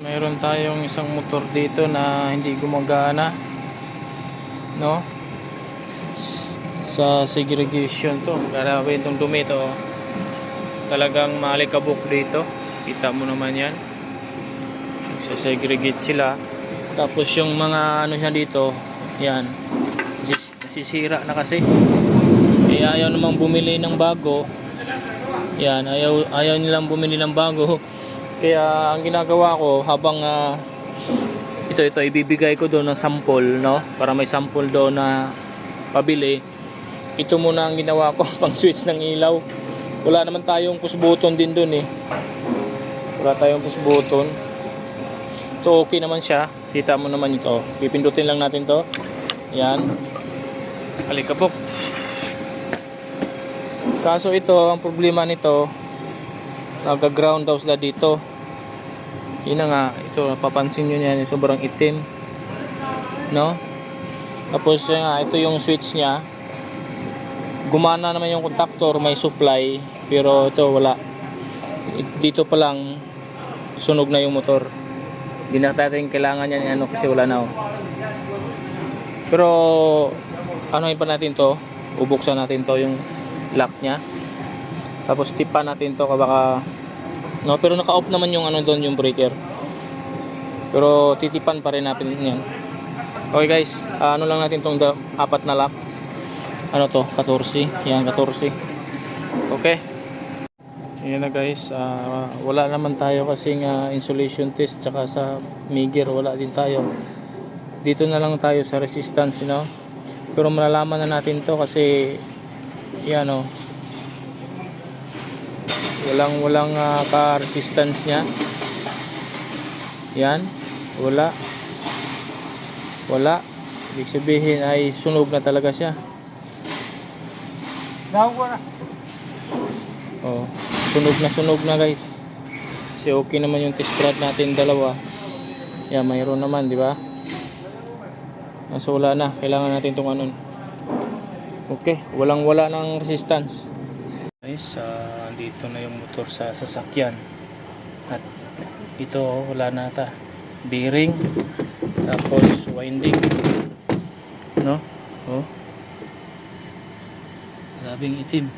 Mayroon tayong isang motor dito na hindi gumagana. No? Sa segregation to. Grabe itong dumi to. Talagang malikabok dito. Kita mo naman yan. Sa segregate sila. Tapos yung mga ano siya dito, yan. Sis- Nasisira na kasi. Eh ayaw namang bumili ng bago. Yan, ayaw, ayaw nilang bumili ng bago. Kaya ang ginagawa ko habang ah, ito ito ibibigay ko doon ng sample, no? Para may sample doon na pabili. Ito muna ang ginawa ko pang switch ng ilaw. Wala naman tayong push button din doon eh. Wala tayong push button. Ito okay naman siya. Kita mo naman ito. Pipindutin lang natin to. Yan. Alikabok. Kaso ito, ang problema nito, nag-ground daw sila dito. Yun na nga, ito, papansin nyo yan, sobrang itim. No? Tapos yun nga, ito yung switch niya. Gumana naman yung contactor, may supply, pero ito wala. Dito pa lang, sunog na yung motor. Hindi na kailangan yan, ano, kasi wala na. Oh. Pero, ano pa natin to? Ubuksan natin to yung lock niya. Tapos tipan natin to baka no pero naka-off naman yung ano doon yung breaker. Pero titipan pa rin natin yan. Okay guys, ah, ano lang natin tong da- apat na lock. Ano to? 14. Yan 14. Okay. Yan na guys, ah, wala naman tayo kasing ah, insulation test tsaka sa Migger wala din tayo. Dito na lang tayo sa resistance, you know. Pero malalaman na natin to kasi yan o. Walang walang ah, ka-resistance niya. Yan. Wala. Wala. Ibig sabihin ay sunog na talaga siya. Oh, sunog na sunog na guys. Kasi okay naman yung test rod natin dalawa. Yan, mayroon naman, di ba? So wala na, kailangan natin itong ano. Okay, walang wala ng resistance. Guys, ah, dito na yung motor sa sasakyan. At ito, wala na ata. Bearing, tapos winding. No? Oh. Grabing itim.